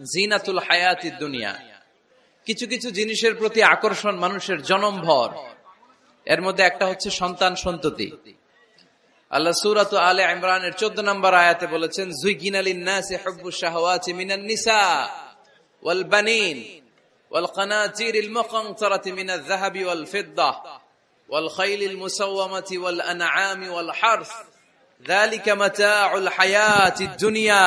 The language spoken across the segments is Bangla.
জিনাতুল হায়াতি দুনিয়া কিছু কিছু জিনিসের প্রতি আকর্ষণ মানুষের জনমভর এর মধ্যে একটা হচ্ছে সন্তান সন্ততি আল্লাহ সুরাত আলে ইমরানের চোদ্দ নম্বর আয়াতে বলেছেন জুইকিন আলিন নাসি হুব্বু শাহওয়াতি মিনান নিসা ওয়াল বানিন ওয়াল কানাতির আল মুকানতারাতি মিন আয-যাহাব ওয়াল ফিদ্দা ওয়াল খাইল আল মুসাওয়ামাতি ওয়াল আনআামি ওয়াল হারস ذلك متاع الحياة الدنيا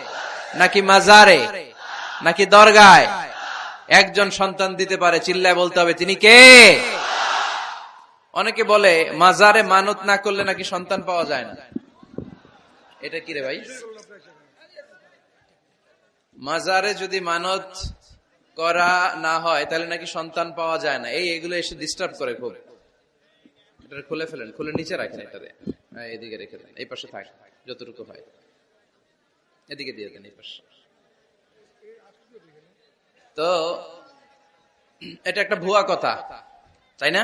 নাকি মাজারে? নাকি দরগায়? একজন সন্তান দিতে পারে চিল্লায় বলতে হবে তিনি কে? অনেকে বলে মাজারে মানত না করলে নাকি সন্তান পাওয়া যায় না? এটা কি রে ভাই? মাজারে যদি মানত করা না হয় তাহলে নাকি সন্তান পাওয়া যায় না। এই এগুলো এসে ডিস্টার্ব করে খুব। এটা খুলে ফেলেন খুলে নিচে রাখেন এটাতে হ্যাঁ, এদিকে রেখে দেন এই পাশে থাক যতটুকু হয়। এদিকে দিয়ে দেন, এই পাশে। তো, এটা একটা ভুয়া কথা, তাই না?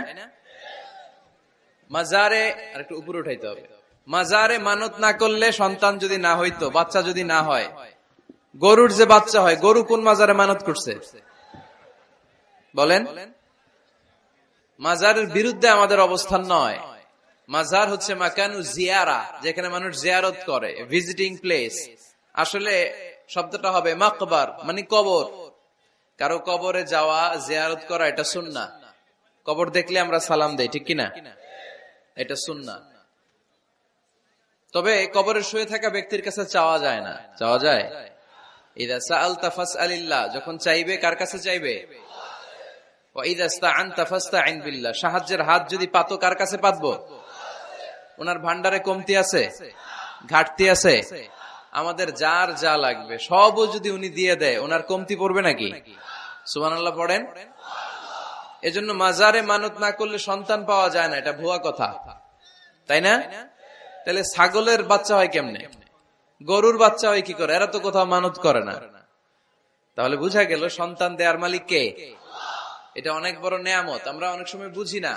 মাজারে আর একটু উপরে উঠাইতে হবে। মাজারে মানত না করলে সন্তান যদি না হইতো, বাচ্চা যদি না হয়, গরুর যে বাচ্চা হয়, গরু কোন মাজারে মানত করছে? বলেন। মাজারের বিরুদ্ধে আমাদের অবস্থান নয়। মাজার হচ্ছে মাকানু জিয়ারা, যেখানে মানুষ জিয়ারত করে ভিজিটিং প্লেস আসলে শব্দটা হবে মাকবার মানে কবর। কারও কবরে যাওয়া, জিয়ারত করা, এটা সুন্না কবর দেখলে আমরা সালাম দেই, ঠিক কিনা? এটা সুন্না তবে কবরে শুয়ে থাকা ব্যক্তির কাছে চাওয়া যায় না। চাওয়া যায়? যখন চাইবে, কার কাছে চাইবে? সাহায্যের হাত যদি পাতো, কার কাছে পাতবো? ওনার ভান্ডারে কমতি আছে? ঘাটতি আছে? আমাদের যার যা লাগবে, সবও যদি উনি দিয়ে দেয়, ওনার কমতি পড়বে নাকি? সুবহানাল্লাহ পড়েন? এজন্য মাজারে মানত না করলে সন্তান পাওয়া যায় না, এটা ভুয়া কথা। তাই না? তাহলে ছাগলের বাচ্চা হয় কেমনে? গরুর বাচ্চা হয় কি করে? এরা তো কোথাও মানত করে না। তাহলে বুঝা গেল সন্তান দেয়ার মালিক কে? এটা অনেক বড় নেয়ামত, আমরা অনেক সময় বুঝি না।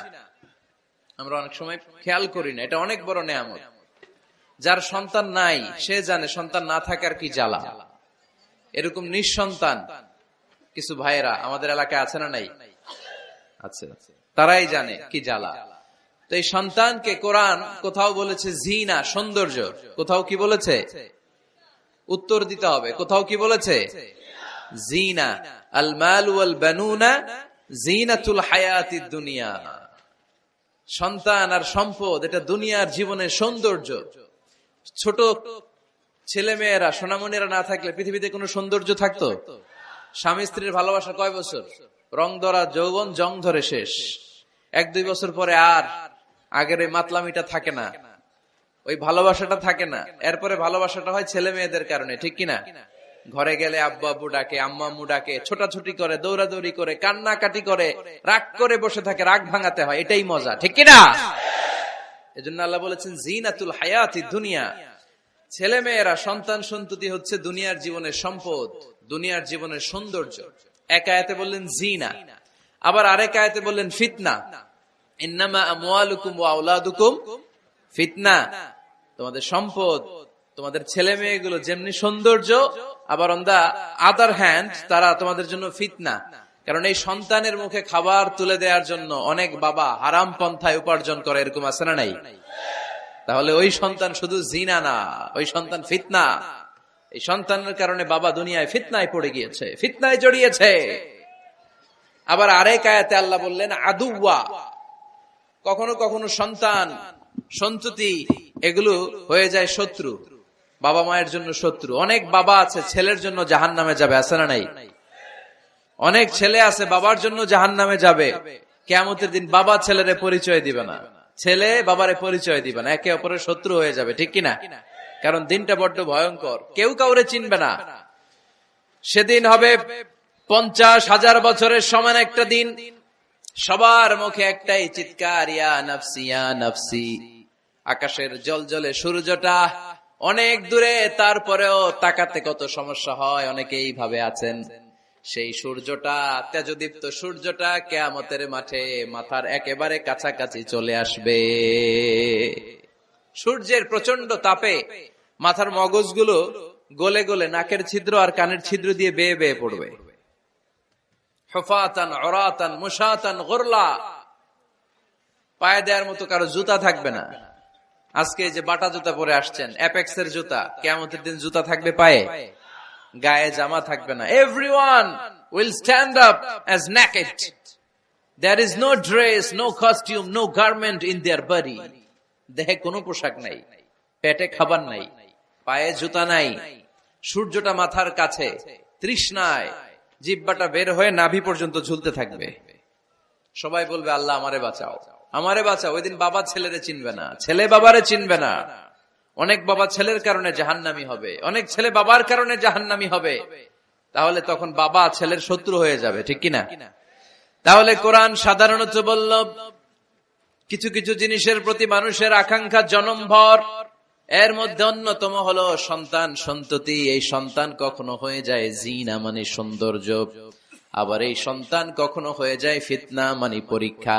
আমরা অনেক সময় খেয়াল করি না, এটা অনেক বড় নেয়ামত। যার সন্তান নাই, সে জানে সন্তান না থাকার কি জ্বালা। এরকম নিঃসন্তান কিছু ভাইয়েরা আমাদের এলাকায় আছে না নাই? আছে। তারাই জানে কি জ্বালা। তো এই সন্তানকে কোরআন কোথাও বলেছে জিনা, সৌন্দর্য। কোথাও কি বলেছে? উত্তর দিতে হবে। কোথাও কি বলেছে? জিনা। আল মাল ওয়াল বানুনা জিনাতুল হায়াতিদ দুনিয়া। সন্তান আর সম্পদ, এটা দুনিয়ার জীবনের সৌন্দর্য। ছোট ছেলে মেয়েরা, সোনামণিরা না থাকলে পৃথিবীতে কোনো সৌন্দর্য থাকতো? স্বামী স্ত্রীর ভালোবাসা কয় বছর? রং ধরা, যৌবন, জং ধরে শেষ। এক দুই বছর পরে আর আগের ওই মাতলামিটা থাকে না। ওই ভালোবাসাটা থাকে না। এরপরে ভালোবাসাটা হয় ছেলে মেয়েদের কারণে, ঠিক কিনা? ঘরে গেলে আব্বু আব্বু ডাকে আম্মা ডাকে, ছোটাছুটি করে, দৌড়াদৌড়ি করে, কান্নাকাটি করে, রাগ করে বসে থাকে, রাগ ভাঙাতে হয়, এটাই মজা, ঠিক কিনা? এজন্য আল্লাহ বলেছেন, জিনাতুল হায়াতি দুনিয়া। ছেলে মেয়েরা সন্তান সন্ততি হচ্ছে দুনিয়ার জীবনের সম্পদ, দুনিয়ার জীবনের সৌন্দর্য। এক আয়াতে বললেন, জিনা। আবার আরেক আয়াতে বললেন, ফিতনা। ইন্নামা আমওয়ালুকুম ওয়া আওলাদুকুম ফিতনা। তোমাদের সম্পদ, তোমাদের ছেলে মেয়েগুলো যেমনি সৌন্দর্য, আবার অন দা আদার হ্যান্ড, তারা তোমাদের জন্য ফিতনা। কারণ এই সন্তানের মুখে খাবার তুলে দেওয়ার জন্য অনেক বাবা হারাম পন্থায় উপার্জন করে, এরকম আছে না নাই? তাহলে ওই সন্তান শুধু জিনা না, ওই সন্তান ফিতনা। এই সন্তানের কারণে বাবা দুনিয়ায় ফিতনায় পড়ে গিয়েছে, ফিতনায় জড়িয়েছে। আবার আরেক আয়াতে আল্লাহ বললেন আদুয়া কখনো কখনো সন্তান সন্ততি, এগুলো হয়ে যায় শত্রু, বাবা মায়ের জন্য শত্রু। অনেক বাবা আছে, ছেলের জন্য জাহান নামে যাবে, আছে না নাই? অনেক ছেলে আছে, বাবার জন্য জাহান নামে যাবে। কেমতের দিন বাবা ছেলেরে পরিচয় দিবে না। ছেলে বাবারে পরিচয় দিবে না। একে অপরের শত্রু হয়ে যাবে, ঠিক কিনা? কারণ দিনটা বড্ড ভয়ঙ্কর। কেউ কাউরে চিনবে না। সেদিন হবে পঞ্চাশ হাজার বছরের সমান একটা দিন। সবার মুখে একটাই চিৎকার আকাশের জল জলে সূর্যটা অনেক দূরে, তারপরেও তাকাতে কত সমস্যা হয় অনেকে এইভাবে আছেন। সেই সূর্যটা, তেজদীপ্ত সূর্যটা কেয়ামতের মাঠে মাথার একেবারে কাছাকাছি চলে আসবে। সূর্যের প্রচণ্ড তাপে মাথার মগজগুলো গলে গলে নাকের ছিদ্র আর কানের ছিদ্র দিয়ে বেয়ে বেয়ে পড়বে। হফাতান অরাতান মুসাতান গোরলা। পায়ে দেওয়ার মতো কারও জুতা থাকবে না। আজকে যে বাটা জুতা পরে আসছেন অ্যাপেক্স এর জুতা কেমতের দিন জুতা থাকবে পায়ে। গায়ে জামা থাকবে না। Everyone will stand up as naked there is no dress no costume no garment in their body দেহে কোনো পোশাক নাই, পেটে খাবার নাই, পায়ে জুতা নাই, সূর্যটা মাথার কাছে, তৃষ্ণায়, জিব্বাটা বের হয়ে নাভি পর্যন্ত ঝুলতে থাকবে। সবাই বলবে, আল্লাহ আমারে বাঁচাও। আমারে বাঁচাও, ওই দিন বাবা ছেলেরে চিনবে না, ছেলে বাবারে চিনবে না। অনেক বাবা ছেলের কারণে জাহান্নামি হবে, অনেক ছেলে বাবার কারণে জাহান্নামি হবে। তাহলে তখন বাবা ছেলের শত্রু হয়ে যাবে, ঠিক কিনা? তাহলে কোরআন সাধারণত বলল, কিছু কিছু জিনিসের প্রতি মানুষের আকাঙ্ক্ষা জনমভর, এর মধ্যে অন্যতম হলো সন্তান সন্ততি, এই সন্তান কখনো হয়ে যায় জিনা মানে সৌন্দর্য, আবার এই সন্তান কখনো হয়ে যায় ফিতনা মানে পরীক্ষা।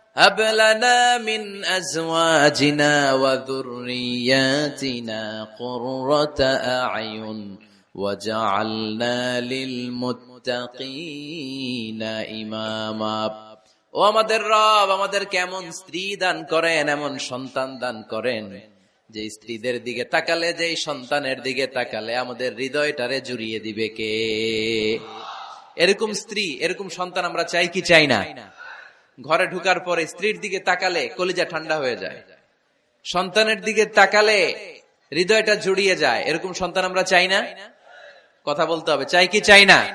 هب لنا من أزواجنا وذرياتنا قرة أعين وجعلنا للمتقين إماما ও আমাদের রব আমাদের কেমন স্ত্রী দান করেন এমন সন্তান দান করেন যে স্ত্রীদের দিকে তাকালে যে সন্তানের দিকে তাকালে আমাদের হৃদয়টারে জুড়িয়ে দিবে কে এরকম স্ত্রী এরকম সন্তান আমরা চাই কি চাই না ঘরে ঢুকার পরে স্ত্রীর দিকে তাকালে কলিজা ঠান্ডা হয়ে যায়। সন্তানের দিকে তাকালে হৃদয়টা জুড়িয়ে যায়। এরকম সন্তান আমরা চাই না? কথা বলতে হবে। চাই কি চাই না?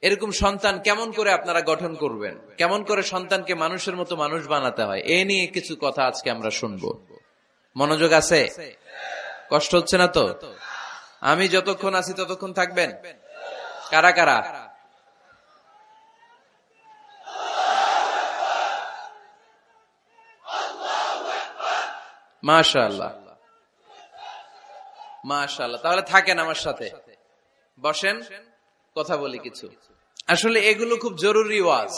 এরকম সন্তান কেমন করে আপনারা গঠন করবেন? কেমন করে সন্তানকে মানুষের মতো মানুষ বানাতে হয়? এ নিয়ে কিছু কথা আজকে আমরা শুনব। মনোযোগ আছে? কষ্ট হচ্ছে না তো? আমি যতক্ষণ আছি ততক্ষণ থাকবেন? কারা কারা? মাশাল্লাহ মাশাল্লাহ তাহলে থাকেন আমার সাথে। বসেন, কথা বলি কিছু। আসলে এগুলো খুব জরুরি ওয়াজ।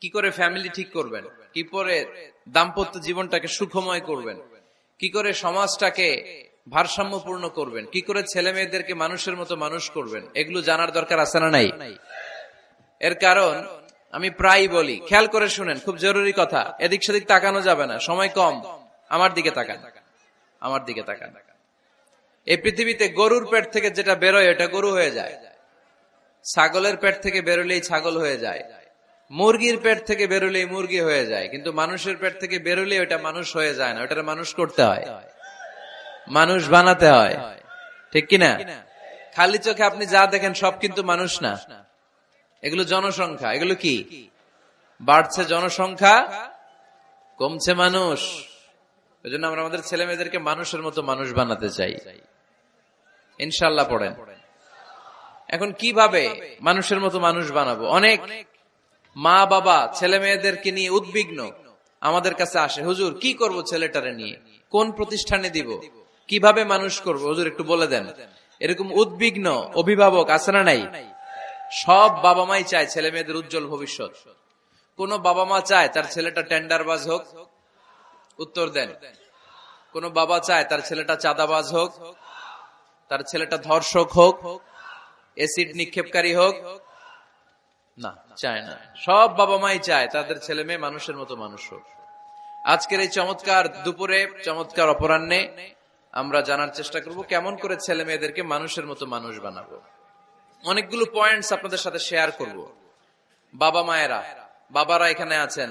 কি করে ফ্যামিলি ঠিক করবেন? কি করে দাম্পত্য জীবনটাকে সুখময় করবেন? কি করে সমাজটাকে ভারসাম্যপূর্ণ করবেন? কি করে ছেলে মেয়েদেরকে মানুষের মতো মানুষ করবেন? এগুলো জানার দরকার আছে না নাই? এর কারণ আমি প্রায় বলি, খেয়াল করে শুনেন, খুব জরুরি কথা। এদিক সেদিক তাকানো যাবে না, সময় কম। আমার দিকে তাকান। আমার দিকে তাকান। এই পৃথিবীতে গরুর পেট থেকে যেটা বেরোয়, এটা গরু হয়ে যায়। ছাগলের পেট থেকে বেরোলেই ছাগল হয়ে যায়। মুরগির পেট থেকে বেরোলেই মুরগি হয়ে যায়। কিন্তু মানুষের পেট থেকে বেরোলে ওটা মানুষ হয়ে যায় না। ওটা মানুষ করতে হয়। মানুষ বানাতে হয়। ঠিক কিনা খালি চোখে আপনি যা দেখেন সব কিন্তু মানুষ না। এগুলো জনসংখ্যা। এগুলো কি? বাড়ছে জনসংখ্যা, কমছে মানুষ। ওই জন্য আমরা আমাদের ছেলে মেয়েদেরকে মানুষের মতো মানুষ বানাতে চাই। ইনশাল্লাহ পড়েন। এখন কীভাবে মানুষের মতো মানুষ বানাবো? অনেক মা বাবা ছেলে মেয়েদেরকে নিয়ে উদ্বিগ্ন আমাদের কাছে আসে, হুজুর, কি করব ছেলেটারে নিয়ে? কোন প্রতিষ্ঠানে দিব? কীভাবে মানুষ করব? হুজুর, একটু বলে দেন। এরকম উদ্বিগ্ন অভিভাবক আছে না নাই? সব বাবা মাই চায় ছেলে মেয়েদের উজ্জ্বল ভবিষ্যৎ। কোন বাবা মা চায় তার ছেলেটা টেন্ডারবাজ হোক উত্তর দেন। কোন বাবা চায় তার ছেলেটা চাঁদাবাজ হোক, তার ছেলেটা ধর্ষক হোক এসিড নিক্ষেপকারী হোক। না, চায় না। সব বাবা মাই চায় তাদের ছেলে মেয়ে মানুষের মতো মানুষ হোক। আজকের এই চমৎকার দুপুরে, চমৎকার অপরাহ্নে আমরা জানার চেষ্টা করব কেমন করে ছেলে মেয়েদেরকে মানুষের মতো মানুষ বানাবো। অনেকগুলো পয়েন্টস আপনাদের সাথে শেয়ার করব। বাবা মায়েরা, বাবারা এখানে আছেন।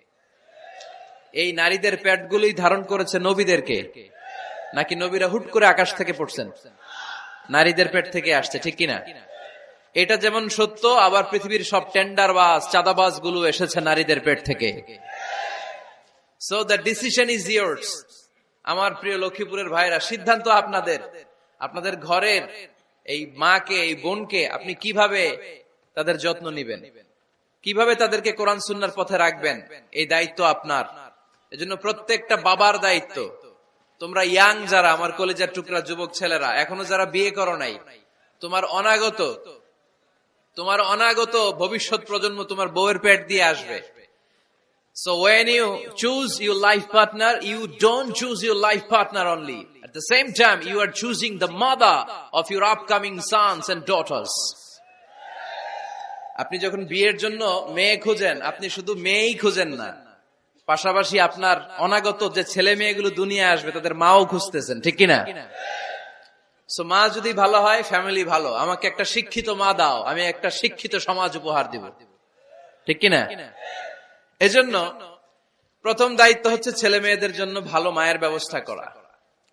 এই নারীদের পেটগুলি ধারণ করেছে নবীদেরকে। নাকি নবীরা হুট করে আকাশ থেকে পড়ছেন? নারীদের পেট থেকে আসছে, ঠিক কিনা? এটা যেমন সত্য, আবার পৃথিবীর সব টেন্ডার বাস চাঁদাবাজগুলো এসেছে নারীদের পেট থেকে। So the decision is yours আমার প্রিয় লক্ষ্মীপুরের ভাইরা, সিদ্ধান্ত আপনাদের। আপনাদের ঘরের এই মাকে, এই বোনকে আপনি কীভাবে তাদের যত্ন নিবেন? কীভাবে তাদেরকে কোরআন সুন্নার পথে রাখবেন? এই দায়িত্ব আপনার। এজন্য প্রত্যেকটা বাবার দায়িত্ব তোমরা ইয়াং যারা আমার কলেজের টুকরা যুবক ছেলেরা এখনও যারা বিয়ে করো নাই তোমার অনাগত তোমার অনাগত ভবিষ্যৎ প্রজন্ম তোমার বউয়ের পেট দিয়ে আসবে So when you choose your life partner, you don't choose your life partner only. At the same time, you are choosing the mother of your upcoming sons and daughters. আপনি যখন বিয়ের জন্য মেয়ে খুঁজেন আপনি শুধু মেয়েই খুঁজেন না পাশাপাশি আপনার অনাগত যে ছেলে মেয়েগুলো দুনিয়া আসবে তাদের মাও খুঁজতেছেন ঠিক কিনা? সো মা যদি ভালো হয় ফ্যামিলি ভালো। আমাকে একটা শিক্ষিত মা দাও আমি একটা শিক্ষিত সমাজ উপহার দিব। ঠিক কিনা? এজন্য প্রথম দায়িত্ব হচ্ছে ছেলে মেয়েদের জন্য ভালো মায়ের ব্যবস্থা করা।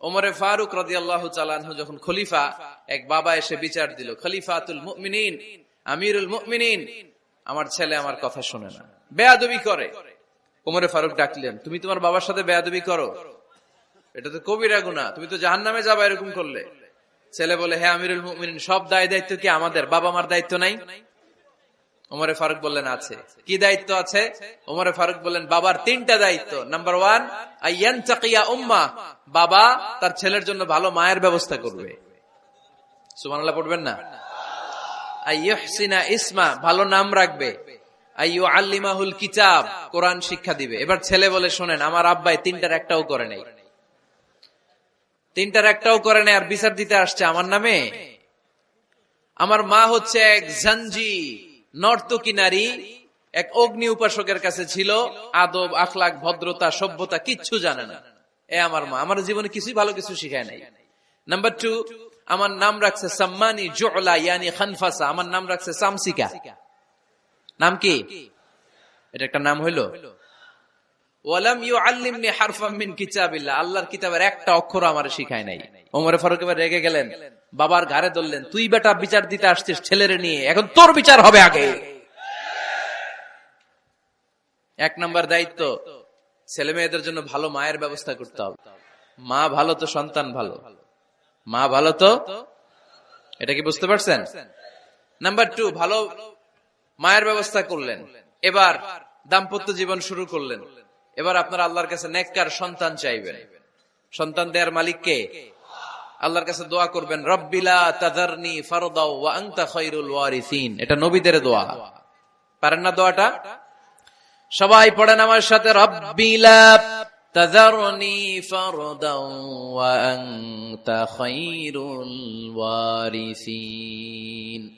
ওমরে ফারুক রদি আল্লাহ চালানহু যখন খলিফা এক বাবা এসে বিচার দিল খলিফাতুল মুমিনিন আমিরুল মুমিনিন। আমার ছেলে আমার কথা শুনে না। বেয়াদবি করে। ওমরে ফারুক ডাকলেন, তুমি তোমার বাবার সাথে বেয়াদবি করো। এটা তো কবিরা গুণা তুমি তো জাহান নামে যাবা এরকম করলে। ছেলে বলে হ্যাঁ আমিরুল মুমিনিন, সব দায় দায়িত্ব কি আমাদের? বাবা মার দায়িত্ব নাই? ওমরে ফারুক বললেন, আছে। কি দায়িত্ব আছে? ওমরে ফারুক বললেন, বাবার তিনটা দায়িত্ব। নাম্বার ওয়ান চাকিয়া উম্মা বাবা তার ছেলের জন্য ভালো মায়ের ব্যবস্থা করবে। সুমানাল্লাহ পড়বেন না? ইসমা, ভালো নাম রাখবে। কিতাব, কোরআন শিক্ষা দিবে। এবার ছেলে বলে, শোনেন, আমার আব্বাই তিনটার একটাও করে নাই। তিনটার একটাও করে নাই, আর বিচার দিতে আসছে আমার নামে। আমার মা হচ্ছে এক নারী, এক অগ্নি উপাসকের কাছে ছিল, আদব আখলাক ভদ্রতা, সভ্যতা, কিচ্ছু জানে না। এ আমার মা। আমার জীবনে কিছুই ভালো কিছু শিখায় নাই। নাম্বার টু আমার নাম রাখছে সাম্মানি জোলা, ইয়ানি খানফাসা। আমার নাম রাখছে সামসিকা। নাম কি? এটা একটা নাম হইল? ওয়ালাম ইউ আল্লিমনি হারফাম মিন কিতাবিল্লাহ। আল্লাহর কিতাবের একটা অক্ষর আমার শিখায় নাই। ওমরে ফারুক এবার রেগে গেলেন। বাবার ঘাড়ে ধরলেন তুই বেটা বিচার দিতে আসছিস ছেলেরে নিয়ে এখন তোর বিচার হবে আগে। এক নম্বর দায়িত্ব ছেলে মেয়েদের জন্য ভালো মায়ের ব্যবস্থা করতে হবে। মা ভালো তো সন্তান ভালো। মা ভালো তো? এটা কি বুঝতে পারছেন? নাম্বার টু ভালো মায়ের ব্যবস্থা করলেন। এবার দাম্পত্য জীবন শুরু করলেন। এবার আপনার আল্লাহর কাছে নেককার সন্তান চাইবেন। সন্তান দেয়ার মালিককে আল্লাহর কাছে দোয়া করবেন রব্বিলা তাদারনি ফারদাও ওয়া আনতা খায়রুল ওয়ারিসিন। এটা নবীদের দোয়া। পারেন না দোয়াটা? সবাই পড়েন আমার সাথে রব্বিলা তাদারনি ফারদাও ওয়া আনতা খায়রুল ওয়ারিসিন।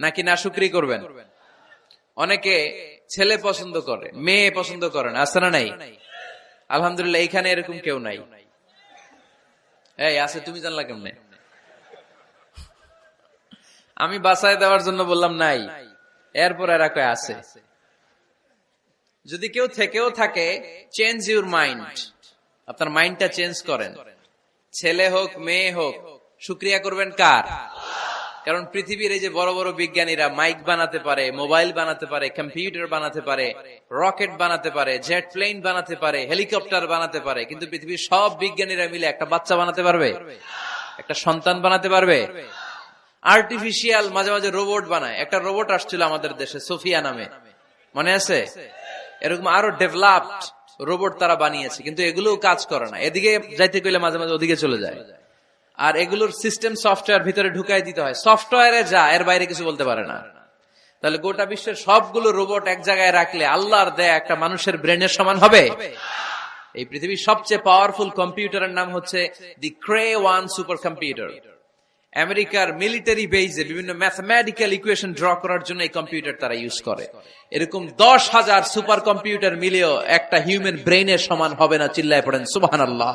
নাকি না সুক্রি করবেন? অনেকে ছেলে পছন্দ করে, মেয়ে পছন্দ করেন, আছে না নাই? আলহামদুলিল্লাহ, এইখানে এরকম কেউ নাই। এই, আছে, তুমি জানলা কেমনে? আমি বাসায় দেওয়ার জন্য বললাম নাই, এরপর এরা কয় আছে। যদি কেউ থেকেও থাকে চেঞ্জ ইউর মাইন্ড আপনার মাইন্ডটা চেঞ্জ করেন। ছেলে হোক, মেয়ে হোক, শুক্রিয়া করবেন কার? কারণ পৃথিবীর এই যে বড় বড় বিজ্ঞানীরা মাইক বানাতে পারে, মোবাইল বানাতে পারে, কম্পিউটার বানাতে পারে, রকেট বানাতে পারে, জেট প্লেন বানাতে পারে, হেলিকপ্টার বানাতে পারে, কিন্তু পৃথিবীর সব বিজ্ঞানীরা মিলে একটা বাচ্চা বানাতে পারবে? একটা সন্তান বানাতে পারবে? আর্টিফিশিয়াল মাঝে মাঝে রোবট বানায়। একটা রোবট আসছিল আমাদের দেশে, সোফিয়া নামে। মনে আছে? এরকম আরও ডেভেলপড রোবট তারা বানিয়েছে, কিন্তু এগুলো কাজ করে না। এদিকে যাইতে গেলে মাঝে মাঝে ওদিকে চলে যায়। আর এগুলোর সিস্টেম সফটওয়্যার ভিতরে ঢুকাই দিতে হয়। সফটওয়্যারে যা এর বাইরে কিছু বলতে পারে না। তাহলে গোটা বিশ্বের সবগুলো রোবট এক জায়গায় রাখলে আল্লাহর দেয়া একটা মানুষের ব্রেনের সমান হবে? এই পৃথিবীর সবচেয়ে পাওয়ারফুল কম্পিউটারের নাম হচ্ছে the Cray one super computer আমেরিকার মিলিটারি বেইজে বিভিন্ন ম্যাথমেটিক্যাল ইকুয়েশন ড্র করার জন্য এই কম্পিউটার তারা ইউজ করে। এরকম দশ হাজার সুপার কম্পিউটার মিলেও একটা হিউম্যান ব্রেইনের সমান হবে না চিল্লায় পড়েন। সুবাহান আল্লাহ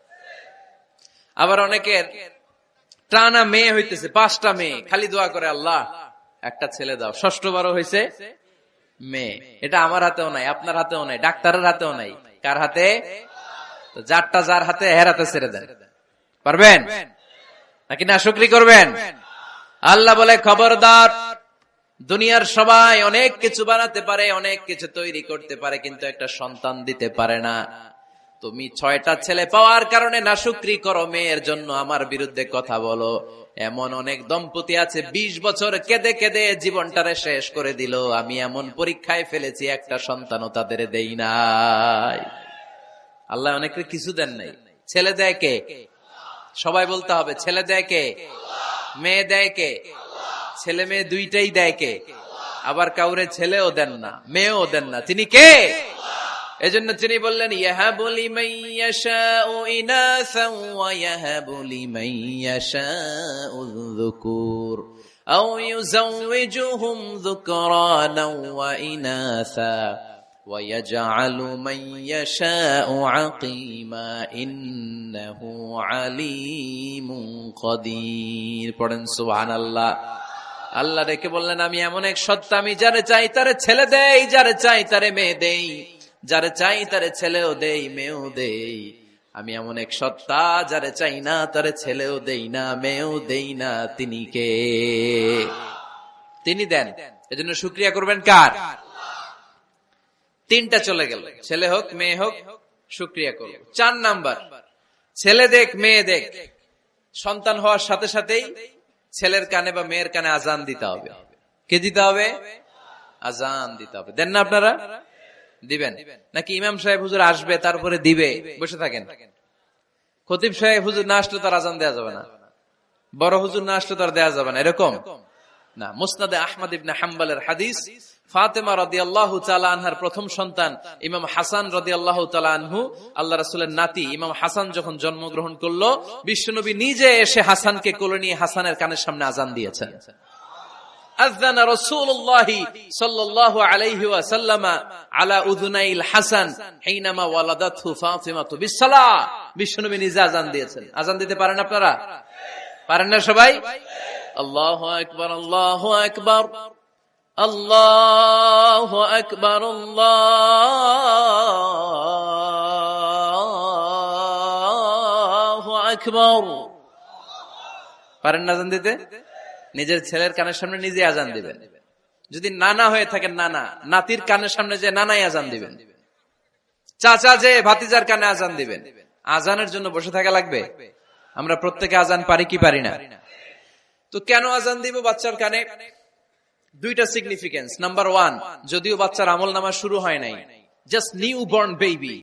আবার অনেকের টানা মেয়ে হইতেছে, পাঁচটা মেয়ে, খালি দোয়া করে আল্লাহ, একটা ছেলে দাও। ষষ্ঠবারও হয়েছে মেয়ে। এটা আমার হাতেও নাই, আপনার হাতেও নাই, ডাক্তারের হাতেও নাই। কার হাতে? যারটা যার হাতে, হের হাতে ছেড়ে দেন। পারবেন? নাকি না, শুক্রি করবেন? আল্লাহ বলে, খবরদার, দুনিয়ার সবাই অনেক কিছু বানাতে পারে, অনেক কিছু তৈরি করতে পারে, কিন্তু একটা সন্তান দিতে পারে না। তুমি ছয়টা ছেলে পাওয়ার কারণে না শুক্রি করো মেয়ের জন্য, আমার বিরুদ্ধে কথা বলো। এমন অনেক দম্পতি আছে ২০ বছর কেঁদে কেঁদে জীবনটারে শেষ করে দিল। আমি এমন পরীক্ষায় ফেলেছি, একটা সন্তানও তাদের দেই নাই। আল্লাহ অনেকের কিছু দেন নাই। ছেলে দেয় কে? সবাই বলতে হবে, ছেলে দেয় কে? মেয়ে দেয় কে? ছেলে মেয়ে দুইটাই দেয় কে? আবার কাউরে ছেলেও দেন না, মেয়েও দেন না। তিনি কে? এজন্য তিনি বললেন ইয়াহাবুলি মাইয়াশাউ ইনাসাও ওয়া ইয়াহাবুলি মাইয়াশাউ যুকুর আও ইউযাওয়িজুহুম যুকরানাও ওয়া ইনাসা ويجعل من يشاء عقيما إنه عليم قدير পড়েন সুবহানাল্লাহ আল্লাহ রেখে বললেন আমি এমন এক সত্তা আমি যারে চাই তারে ছেলে দেই যারে চাই তারে মেয়ে দেই যারে চাই তারে ছেলেও দেই, মেয়েও দেই। আমি এমন এক সত্তা যারে চাই না তারে ছেলেও দেই না, মেয়েও দেই না, তিনি কে? তিনি দেন। এজন্য শুক্রিয়া করবেন কার? তিনটা চলে গেল। ছেলে হোক, মেয়ে হোক, শুক্রিয়া করো চার নাম্বার। ছেলে দেখ, মেয়ে দেখ। সন্তান হওয়ার সাথে সাথেই ছেলের কানে বা মেয়ের কানে আজান দিতে হবে। কে দিতে হবে? আজান দিতে হবে। দেন না আপনারা? দিবেন? নাকি ইমাম সাহেব হুজুর আসবে, তারপরে দিবে? বসে থাকেন। খতিব সাহেব হুজুর না আসলে তার আজান দেওয়া যাবে না। বড় হুজুর না আসলে তার দেওয়া যাবে না, এরকম? না, মুসনাদে আহমদ ইবনে হাম্বালের হাদিস, ফাতেমা রদি আল্লাহ আনহার প্রথম সন্তান, ইমাম হাসান রদি আল্লাহ আনহু, আল্লাহ রাসুলের নাতি ইমাম হাসান যখন জন্মগ্রহণ করল, বিশ্বনবী নিজে এসে হাসানকে কোলে নিয়ে হাসানের কানের সামনে আজান দিয়েছেন। আজান রাসূলুল্লাহি সাল্লাল্লাহু আলাইহি ওয়াসাল্লামা আলা উযুনাইল হাসান হিনামা ওয়ালাদাতহু ফাতিমাতু বিসসালাহ। বিশ্বনবী নিজে আজান দিয়েছেন। আজান দিতে পারেন আপনারা? পারেন না সবাই? আল্লাহু আকবার আল্লাহু আকবার আল্লাহু আকবার আল্লাহু আকবার। পারেন না আজান দিতে? নিজের ছেলের কানের সামনে নিজে আজান দিবেন। যদি নানা হয়ে থাকেন নানা। নাতির কানের সামনে যে নানাই আজান দিবেন। চাচা যে ভাতিজার কানে আজান দিবেন। আজানের জন্য বসে থাকা লাগবে? আমরা প্রত্যেকে আজান পারি কি পারি না? তো কেন আজান দিব বাচ্চার কানে? দুইটা সিগনিফিকেন্স নাম্বার ওয়ান যদিও বাচ্চার আমল নামা শুরু হয় নাই। Just new born baby